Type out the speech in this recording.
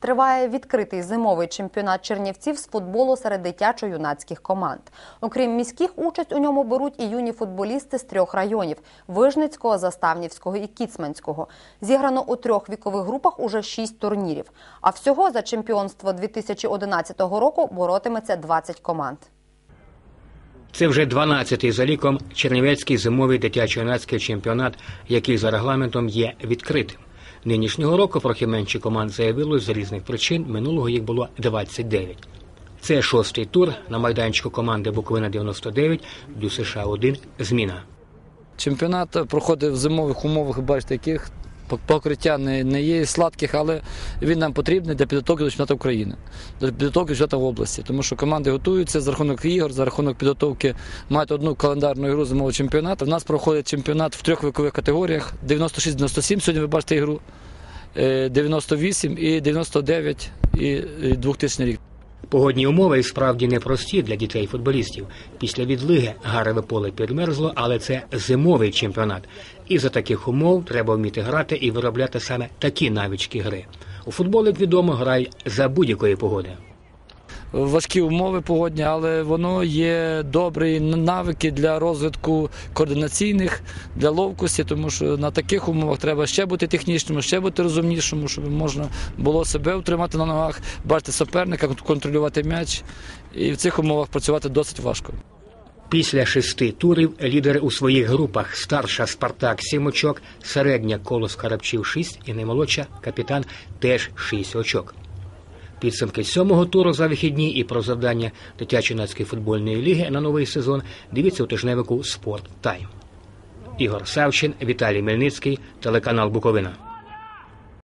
Триває відкритий зимовий чемпіонат чернівців з футболу серед дитячо-юнацьких команд. Окрім міських, участь у ньому беруть і юні футболісти з трьох районів: Вижницького, Заставнівського і Кіцманського. Зіграно у трьох вікових групах уже шість турнірів. А всього за чемпіонство 2011 року боротиметься 20 команд. Це вже 12-й за ліком Чернівецький зимовий дитячо-юнацький чемпіонат, який за регламентом є відкритим. Нинішнього року трохи менше команд заявилось з різних причин. Минулого їх було 29. Це шостий тур на майданчику команди Буковина 99 до США 1 зміна. Чемпіонат проходив в зимових умовах, бачите, яких покриття не, не є сладких, але він нам потрібний для підготовки до чемпіонату України, до підготовки чемпіонату області. Тому що команди готуються за рахунок ігор, за рахунок підготовки мають одну календарну ігру зимового чемпіонату. У нас проходить чемпіонат в трьох вікових категоріях: 96-97, сьогодні ви бачите ігру, е, 98 і 99 і 2000 рік. Погодні умови справді непрості для дітей-футболістів. Після відлиги гареве поле підмерзло, але це зимовий чемпіонат. І за таких умов треба вміти грати і виробляти саме такі навички гри. У футбол, як відомо, грають за будь-якої погоди. Важкі умови погодні, але воно є добрі навики для розвитку координаційних, для ловкості, тому що на таких умовах треба ще бути технічним, ще бути розумнішим, щоб можна було себе утримати на ногах, бачити суперника, контролювати м'яч. І в цих умовах працювати досить важко. Після шести турів лідери у своїх групах старша Спартак сім очок, середня колос Карабчів 6 і наймолодша капітан теж 6 очок. Підсумки сьомого туру за вихідні і про завдання дитячо-юнацької футбольної ліги на новий сезон дивіться у тижневику Спорт Тайм. Ігор Савчин, Віталій Мельницький, телеканал Буковина.